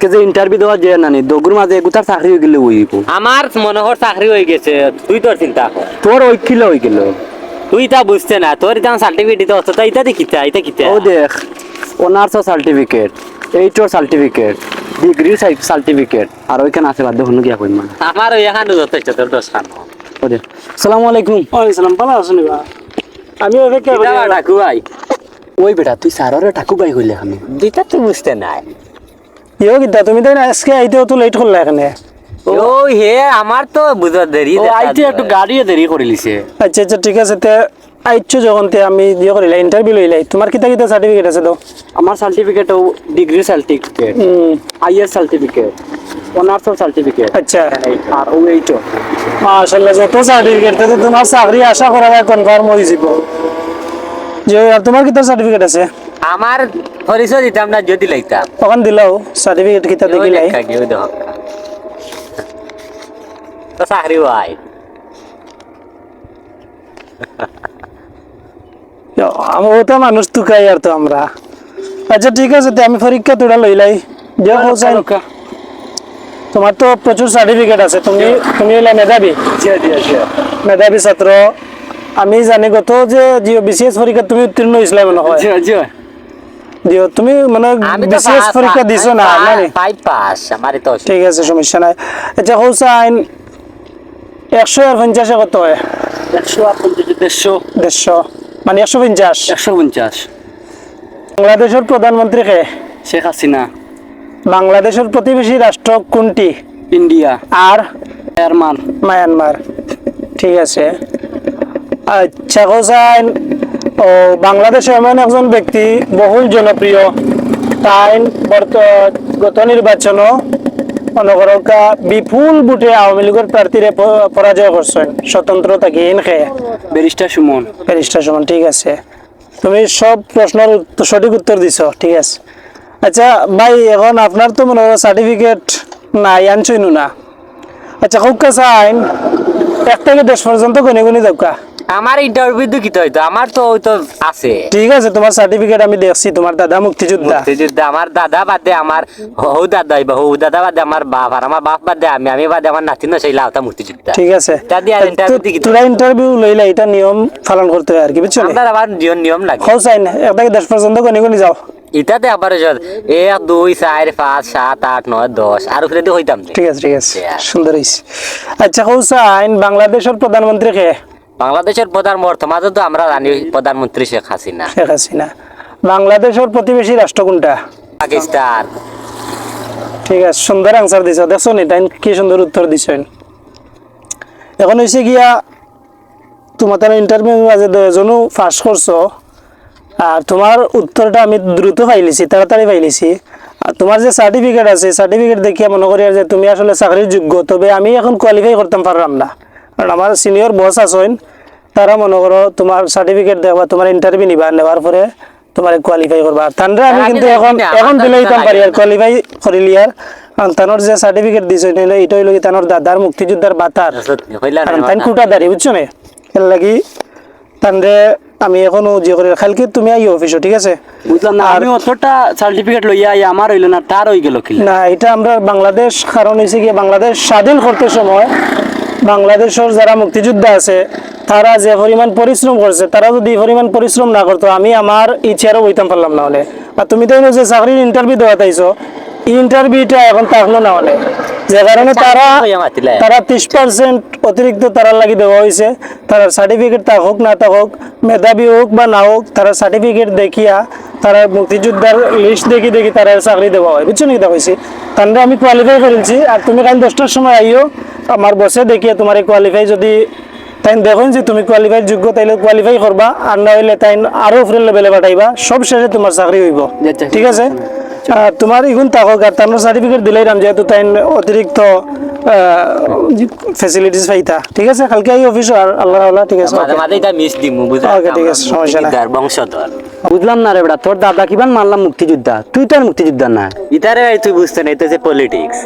আজকে যে ইন্টারভিউ দেওয়া যে নানি দগুর মাঝে এগুতার চাকরি হয়ে গেলে ওই আমার মনে চাকরি হয়ে গেছে তুই তোর চিন্তা কর। তোর ওই কিলো হয়ে গেল। তুই তা বুঝতে না তোর এটা সার্টিফিকেট দিতে হতো ইতা দেখিতে ইতা কিতে। ও দেখ অনার্স সার্টিফিকেট এইটর সার্টিফিকেট ডিগ্রি সার্টিফিকেট আর ওইখানে আছে বাদ দেখুন গিয়া কইমা আমার এখানে যথেষ্ট তোর দোষ খান ও দেখ সালামু আলাইকুম। ওয়ালাইকুম ভালো আছেন বা? আমি অপেক্ষা করি ডাকু ভাই? ওই বেটা তুই সাররে টাকু বাই কইলে আমি। দুইটা তুই বুঝতে নাই। ইয়ো কিতা তুমি তো আজকে আইতেও তো লেট করলা এখানে ও হে আমার তো বুঝা দেরি ও আইতে একটু গাড়িয়ে দেরি করে লিছে। আচ্ছা আচ্ছা ঠিক আছে তে আইছো যখন তে আমি ইয়ে করিলা ইন্টারভিউ লইলাই তোমার কিতা কিতা সার্টিফিকেট আছে তো? আমার সার্টিফিকেট ও ডিগ্রি সার্টিফিকেট হুম, আইএস সার্টিফিকেট অনার্স সার্টিফিকেট আচ্ছা। আর ও এইটর মাশাআল্লাহ যত সার্টিফিকেট তে তোমার চাকরি আশা করা যায় কনফার্ম হয়ে যাব। যে আর তোমার কিতা সার্টিফিকেট আছে? আমার পরিচয় দিতাম না যদি লাইতাম। ওখান দিলাও সার্টিফিকেট কিতা দেখা গিয়ে দেখ। তো চাকরি ভাই আমি ও তো মানুষ তুকাই আর তো আমরা। আচ্ছা ঠিক আছে তে আমি পরীক্ষা তোরা লইলাই যে হোসাইন তোমার তো প্রচুর সার্টিফিকেট আছে তুমি তুমি হইলে মেধাবী মেধাবী ছাত্র আমি জানি গত যে বিসিএস পরীক্ষা তুমি উত্তীর্ণ হয়েছিলে মনে হয় তুমি মানে বিসিএস পরীক্ষা দিছো না ফাইভ পাস আমার তো ঠিক আছে সমস্যা নাই। আচ্ছা হোসাইন একশো আর পঞ্চাশে কত হয়? একশো আর পঞ্চাশ দেড়শো। দেড়শো। মানে একশো পঞ্চাশ। একশো পঞ্চাশ। বাংলাদেশের প্রধানমন্ত্রী কে? শেখ হাসিনা। বাংলাদেশের প্রতিবেশী রাষ্ট্র কোনটি? ইন্ডিয়া। আর? German Myanmar. ঠিক আছে। আচ্ছা হোসাইন ও বাংলাদেশে এমন একজন ব্যক্তি বহুল জনপ্রিয়। তাই বর্ত- গত নির্বাচনও অনগরকা বিপুল বুটে আওয়ামী লীগের প্রার্থীরে পরাজয় করছেন। স্বতন্ত্র থাকি খেয়ে ব্যারিস্টার সুমন। প্যারিসটা সুমন ঠিক আছে। তুমি সব প্রশ্নের সঠিক উত্তর দিছ ঠিক আছে। আচ্ছা ভাই এখন আপনার তো মনে হয় সার্টিফিকেট নাই আনছই না। আচ্ছা খুব কাছে আইন। এক থেকে দশ পর্যন্ত গুনে গুনে দৌকা আমার ইন্টারভিউ দুঃখিত হইতো আমার তো ওই তো আছে। ঠিক আছে তোমার সার্টিফিকেট আমি দেখছি তোমার দাদা মুক্তিযোদ্ধা। মুক্তিযুদ্ধ আমার দাদা বাদে আমার হৌ দাদা হইবা হৌ দাদা বাদে আমার বাপ আর আমার বাপ বাদে আমি আমি বাদে আমার নাতি না সেই লাউতা মুক্তিযুদ্ধ। ঠিক আছে। দিয়ে আর interview দিকে- তোরা ইন্টারভিউ লইলা এটা নিয়ম পালন করতে হয় আর কি বুঝছ আমরা আবার নিয়ম নিয়ম লাগে। খোঁজ আইন এক থেকে দশ পর্যন্ত গুনে গুনে যাও। ইটাতে আবার এক দুই চার পাঁচ সাত আট নয় দশ আর উপরে দিয়ে হইতাম ঠিক আছে ঠিক আছে. সুন্দর হয়েছে আচ্ছা আইন বাংলাদেশের প্রধানমন্ত্রী কে? বাংলাদেশের প্রধান বর্তমানে তো আমরা জানি প্রধানমন্ত্রী শেখ হাসিনা। শেখ হাসিনা। বাংলাদেশের প্রতিবেশী রাষ্ট্র কোনটা? পাকিস্তান। ঠিক আছে সুন্দর আনসার দিছ। দেখছ নি তাই কি সুন্দর উত্তর দিছেন এখন হয়েছে গিয়া তোমার তার ইন্টারভিউ মাঝে দুজনও পাস করছ আর তোমার উত্তরটা আমি দ্রুত পাইলিছি তাড়াতাড়ি পাইলিছি আর তোমার যে সার্টিফিকেট আছে সার্টিফিকেট দেখিয়া মনে করি যে তুমি আসলে চাকরির যোগ্য তবে আমি এখন কোয়ালিফাই করতাম পারলাম না। কারণ আমার সিনিয়র বস আছেন তারা মনে করো তোমার সার্টিফিকেট দেখবা তোমার ইন্টারভিউ নিবা নেওয়ার পরে তোমার কোয়ালিফাই করবা আর তানরে আমি কিন্তু এখন এখন দিলে দিতাম পারি আর। কোয়ালিফাই করিলি আর কারণ তানোর যে সার্টিফিকেট দিছে নিলে এটা হইল কি তানোর দাদার মুক্তিযোদ্ধার বাতার সত্যি, হইলা না কারণ তাই কুটা দাঁড়ি বুঝছ না? এর লাগি তানরে আমি এখনও যে করে কালকে তুমি আইও অফিসে ঠিক আছে? বুঝলাম না আমি অতটা সার্টিফিকেট লইয়া আই আমার হইল না তার হই গেল কি না এটা আমরা বাংলাদেশ কারণ হয়েছে কি বাংলাদেশ স্বাধীন করতে সময় বাংলাদেশের যারা মুক্তিযোদ্ধা আছে তারা যে পরিমাণ পরিশ্রম করছে তারা যদি এই পরিমাণ পরিশ্রম না করতো আমি আমার ইচ্ছারও বইতাম পারলাম না হলে। আর তুমি তো যে চাকরির ইন্টারভিউ দেওয়া তাইছো ইন্টারভিউটা এখন থাকল না হলে। যে কারণে তারা তারা ত্রিশ পার্সেন্ট অতিরিক্ত তারা লাগি দেওয়া হয়েছে তারা সার্টিফিকেট তা হোক না তা হোক মেধাবী হোক বা না হোক তারা সার্টিফিকেট দেখিয়া তারা মুক্তিযোদ্ধার লিস্ট দেখি দেখি তারা চাকরি দেওয়া হয়। বুঝছ নাকি হয়েছে তাহলে আমি কোয়ালিফাই করেছি। আর তুমি কাল দশটার সময় আইও আমার বসে দেখিয়ে তোমার কোয়ালিফাই যদি তাই দেখুন যে তুমি কোয়ালিফাই যোগ্য তাইলে কোয়ালিফাই করবা। আর না হইলে তাই আরও উপরে লেভেলে পাঠাইবা। সব শেষে তোমার চাকরি হইব। আচ্ছা, ঠিক আছে? তোমার ইগুন আর তার সার্টিফিকেট দিলাই রাম যেহেতু তাই অতিরিক্ত ফেসিলিটিস পাইতা। ঠিক আছে? কালকে এই অফিস আর আল্লাহ আল্লাহ ঠিক আছে মাঝে okay. মাঝে এটা মিস দিমু বুঝা Okay, ঠিক আছে, সমস্যা নাই। বংশধর। বুঝলাম না রে বেটা, তোর দাদা কিবান মারলাম মুক্তিযোদ্ধা? তুই তো আর মুক্তিযোদ্ধা না। ইতারে তুই বুঝতে নাই তো যে পলিটিক্স